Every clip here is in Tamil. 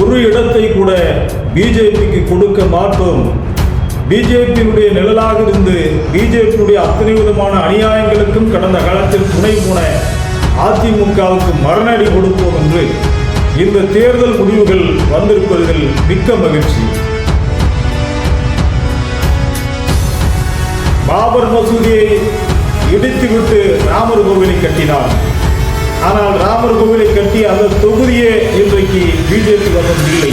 ஒரு இடத்தை கூட பிஜேபிக்கு கொடுக்க மாட்டோம். பிஜேபியினுடைய நிழலாக இருந்து பிஜேபியுடைய அத்தனை விதமான அநியாயங்களுக்கும் கடந்த காலத்தில் துணை போன அதிமுகவுக்கு மரணடி கொடுப்போம் என்று இந்த தேர்தல் முடிவுகள் வந்திருப்பதில் மிக்க மகிழ்ச்சி. பாபர் மசூதியை இடித்துவிட்டு ராமர் கோவிலை கட்டினார். ஆனால் ராமர் கோவிலை கட்டி அந்த தொகுதியே இன்றைக்கு பிஜேபி வசம் இல்லை.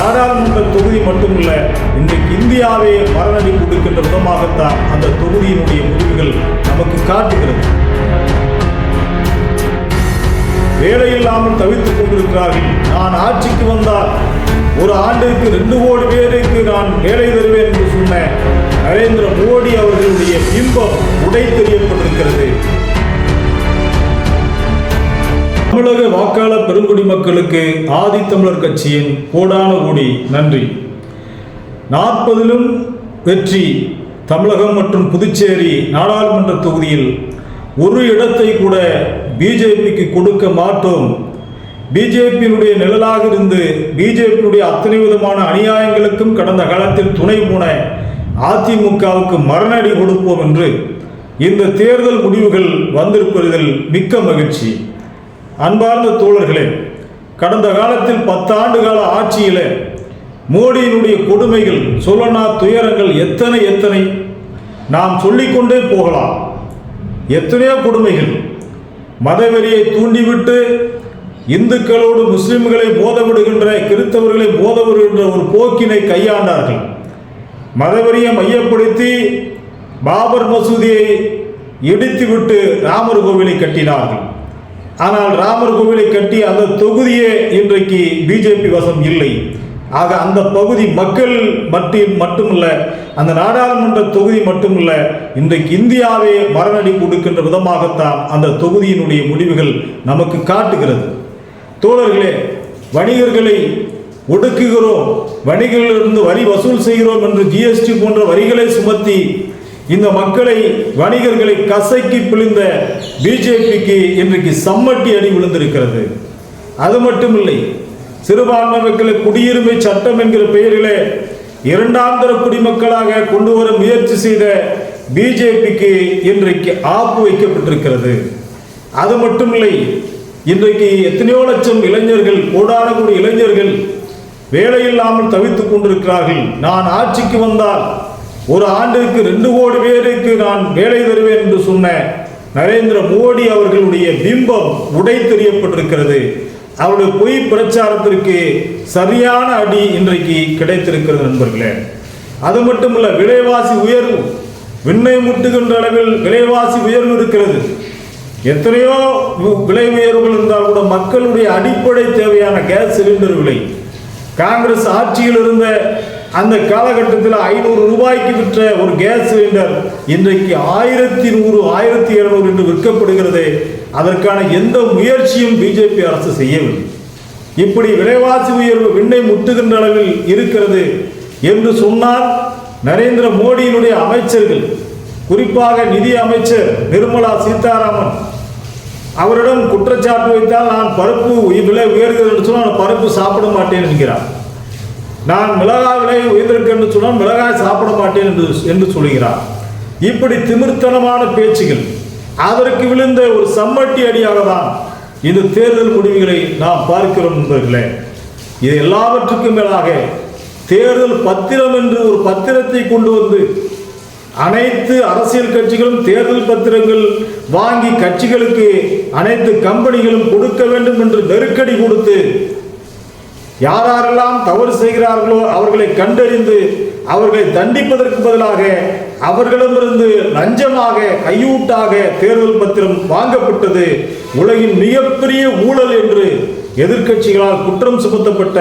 நாடாளுமன்ற தொகுதி மட்டுமல்ல இன்றைக்கு இந்தியாவே மரணடி கொடுக்கின்ற விதமாகத்தான் அந்த தொகுதியினுடைய முடிவுகள் நமக்கு காட்டுகிறது. வேலையில்லாமல் தவித்துக் கொண்டிருக்கிறார்கள். நான் ஆட்சிக்கு வந்தால் ஒரு ஆண்டுக்கு ரெண்டு கோடி பேருக்கு நான் வேலை தருவேன் என்று சொன்ன நரேந்திர மோடி அவர்களுடைய பிம்பம் உடை தெரியப்பட்டிருக்கிறது தமிழக வாக்காளர் பெருங்குடி மக்களுக்கு ஆதித்தமிழர் கட்சியின் கோடான கோடி நன்றி. நாற்பதிலும் வெற்றி தமிழகம் மற்றும் புதுச்சேரி நாடாளுமன்ற தொகுதியில் ஒரு இடத்தை கூட பிஜேபிக்கு கொடுக்க மாட்டோம். பிஜேபியினுடைய நிழலாக இருந்து பிஜேபியுடைய அத்தனை விதமான அநியாயங்களுக்கும் கடந்த காலத்தில் துணை போன அதிமுகவுக்கு மரணடி கொடுப்போம் என்று இந்த தேர்தல் முடிவுகள் வந்திருப்பதில் மிக்க மகிழ்ச்சி. அன்பார்ந்த தோழர்களே கடந்த காலத்தில் பத்தாண்டு கால ஆட்சியில் மோடியினுடைய கொடுமைகள் சொல்லனா துயரங்கள் எத்தனை எத்தனை நாம் சொல்லிக்கொண்டே போகலாம். எத்தனையோ கொடுமைகள் மதவெறியை தூண்டிவிட்டு இந்துக்களோடு முஸ்லிம்களை மோதவிடுகின்ற கிறித்தவர்களை மோதவிடுகின்ற ஒரு போக்கினை கையாண்டார்கள். மதவெறியை மையப்படுத்தி பாபர் மசூதியை இடித்துவிட்டு ராமர் கோவிலை கட்டினார்கள். ஆனால் ராமர் கோவிலை கட்டி அந்த தொகுதியே இன்றைக்கு பிஜேபி வசம் இல்லை. ஆக அந்த பகுதி மக்கள் மட்டும் மட்டுமல்ல அந்த நாடாளுமன்ற தொகுதி மட்டுமல்ல இன்றைக்கு இந்தியாவே மரணடி கொடுக்கின்ற விதமாகத்தான் அந்த தொகுதியினுடைய முடிவுகள் நமக்கு காட்டுகிறது. தோழர்களே வணிகர்களை ஒடுக்குகிறோம் வணிகர்களிலிருந்து வரி வசூல் செய்கிறோம் என்று ஜிஎஸ்டி போன்ற வரிகளை சுமத்தி இந்த மக்களை வணிகர்களை கசக்கி பிழிந்த பிஜேபிக்கு இன்றைக்கு சம்மட்டி அடி விழுந்திருக்கிறது. அது மட்டுமில்லை சிறுபான்மை மக்களை குடியுரிமை சட்டம் என்கிற பெயரிலே இரண்டாம் தர குடிமக்களாக கொண்டு வர முயற்சி செய்த பிஜேபிக்கு இன்றைக்கு ஆப்பு வைக்கப்பட்டிருக்கிறது. அது மட்டுமில்லை இன்றைக்கு எத்தனையோ லட்சம் இளைஞர்கள் கோடான கோடி இளைஞர்கள் வேலையில்லாமல் தவித்துக் கொண்டிருக்கிறார்கள். நான் ஆட்சிக்கு வந்தால் ஒரு ஆண்டுக்கு ரெண்டு கோடி பேருக்கு நான் வேலை தருவேன் என்று சொன்ன நரேந்திர மோடி அவர்களுடைய பிம்பம் உடை தெரியப்பட்டிருக்கிறது அவருடைய பொய் பிரச்சாரத்திற்கு சரியான அடி இன்றைக்கு கிடைத்திருக்கிறது நண்பர்களே. அது மட்டுமல்ல விலைவாசி உயர்வு விண்ணை முட்டுகின்ற அளவில் விலைவாசி உயர்வு இருக்கிறது. எத்தனையோ விலை உயர்வுகள் இருந்தால் கூட மக்களுடைய அடிப்படை தேவையான கேஸ் சிலிண்டர் விலை. காங்கிரஸ் ஆட்சியில் இருந்த அந்த காலகட்டத்தில் ஐநூறு ரூபாய்க்கு விற்ற ஒரு கேஸ் சிலிண்டர் இன்றைக்கு ஆயிரத்தி நூறு ஆயிரத்தி இருநூறு என்று விற்கப்படுகிறது. அதற்கான எந்த முயற்சியும் பிஜேபி அரசு செய்யவில்லை. இப்படி விலைவாசி உயர்வு விண்ணை முட்டுகின்ற அளவில் இருக்கிறது என்று சொன்னால் நரேந்திர மோடியினுடைய அமைச்சர்கள் குறிப்பாக நிதி அமைச்சர் நிர்மலா சீதாராமன் அவரிடம் குற்றச்சாட்டு வைத்தால் நான் பருப்பு விலை உயர்கிறது என்று சொன்னால் பருப்பு சாப்பிட மாட்டேன் என்கிறார். நான் மிளகாய் விலை என்று சொன்னால் மிளகாய் சாப்பிட மாட்டேன் என்று என்று சொல்கிறார் இப்படி திமிர்த்தனமான பேச்சுகள் அதற்கு விழுந்த ஒரு சம்மட்டி அடியாக தான் இந்த தேர்தல் முடிவுகளை நாம் பார்க்கிறோம் நண்பர்களே. இது எல்லாவற்றுக்கும் மேலாக தேர்தல் பத்திரம் என்று ஒரு பத்திரத்தை கொண்டு வந்து அனைத்து அரசியல் கட்சிகளும் தேர்தல் பத்திரங்கள் வாங்கி கட்சிகளுக்கு அனைத்து கம்பெனிகளும் கொடுக்க வேண்டும் என்று நெருக்கடி கொடுத்து யாரெல்லாம் தவறு செய்கிறார்களோ அவர்களை கண்டறிந்து அவர்களை தண்டிப்பதற்கு பதிலாக அவர்களிடமிருந்து லஞ்சமாக கையூட்டாக தேர்தல் பத்திரம் வாங்கப்பட்டது. உலகின் மிகப்பெரிய ஊழல் என்று எதிர்க்கட்சிகளால் குற்றம் சுமத்தப்பட்ட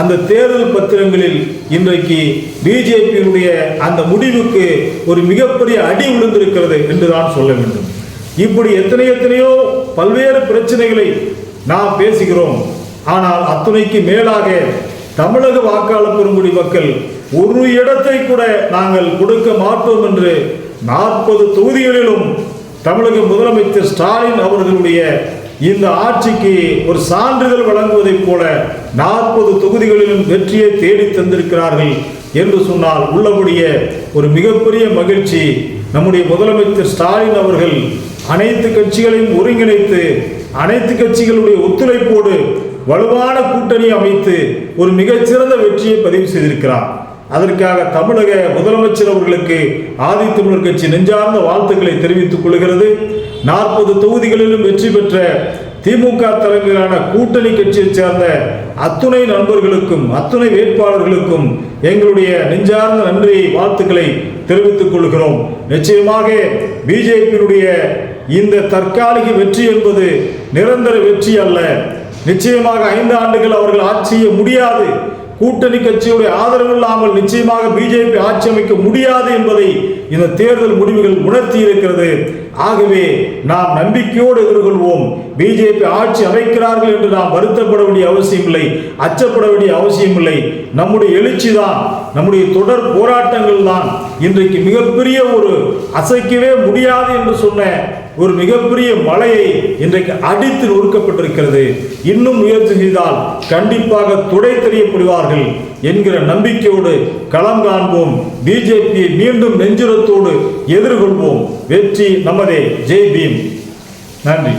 அந்த தேர்தல் பத்திரங்களில் இன்றைக்கு பிஜேபியினுடைய அந்த முடிவுக்கு ஒரு மிகப்பெரிய அடி விழுந்திருக்கிறது என்று தான் சொல்ல வேண்டும். இப்படி எத்தனை எத்தனையோ பல்வேறு பிரச்சனைகளை நாம் பேசுகிறோம். ஆனால் அத்துணைக்கு மேலாக தமிழக வாக்காளர் பெருங்குடி மக்கள் ஒரு இடத்தை கூட நாங்கள் கொடுக்க மாட்டோம் என்று நாற்பது தொகுதிகளிலும் தமிழக முதலமைச்சர் ஸ்டாலின் அவர்களுடைய இந்த ஆட்சிக்கு ஒரு சான்றிதழ் வழங்குவதைப் போல நாற்பது தொகுதிகளிலும் வெற்றியை தேடி தந்திருக்கிறார்கள் என்று சொன்னால் உள்ளபடிய ஒரு மிகப்பெரிய மகிழ்ச்சி. நம்முடைய முதலமைச்சர் ஸ்டாலின் அவர்கள் அனைத்து கட்சிகளையும் ஒருங்கிணைத்து அனைத்து கட்சிகளுடைய ஒத்துழைப்போடு வலுவான கூட்டணி அமைத்து ஒரு மிகச்சிறந்த வெற்றியை பதிவு செய்திருக்கிறார். அதற்காக தமிழக முதலமைச்சர் அவர்களுக்கு ஆதித்தமிழர் கட்சி நெஞ்சார்ந்த வாழ்த்துக்களை தெரிவித்துக் கொள்கிறது. நாற்பது தொகுதிகளிலும் வெற்றி பெற்ற திமுக தலைமையிலான கூட்டணி கட்சியைச் சேர்ந்த அத்துணை நண்பர்களுக்கும் அத்துணை வேட்பாளர்களுக்கும் எங்களுடைய நெஞ்சார்ந்த நன்றியை வாழ்த்துக்களை தெரிவித்துக் கொள்கிறோம். நிச்சயமாக பிஜேபியினுடைய இந்த தற்காலிக வெற்றி என்பது நிரந்தர வெற்றி அல்ல. நிச்சயமாக ஐந்து ஆண்டுகள் அவர்கள் ஆட்சி செய்ய முடியாது. கூட்டணி கட்சியுடைய ஆதரவு இல்லாமல் நிச்சயமாக பிஜேபி ஆட்சி அமைக்க முடியாது என்பதை இந்த தேர்தல் முடிவுகள் உணர்த்தி இருக்கிறது. ஆகவே நாம் நம்பிக்கையோடு எதிர்கொள்வோம். பிஜேபி ஆட்சி அமைக்கிறார்கள் என்று நாம் வருத்தப்பட வேண்டிய அவசியம் இல்லை அச்சப்பட வேண்டிய அவசியம் இல்லை. நம்முடைய எழுச்சி தான் நம்முடைய தொடர் போராட்டங்கள் தான் இன்றைக்கு மிகப்பெரிய ஒரு அசைக்கவே முடியாது என்று சொன்ன ஒரு மிகப்பெரிய மலையை இன்றைக்கு அடித்து நொறுக்கப்பட்டிருக்கிறது. இன்னும் முயற்சி செய்தால் கண்டிப்பாக துடை தெரியப்படுவார்கள் என்கிற நம்பிக்கையோடு களம் காண்போம். பிஜேபியை மீண்டும் நெஞ்சுரத்தோடு எதிர்கொள்வோம். வெற்றி நமதே. ஜெய் பீம். நன்றி.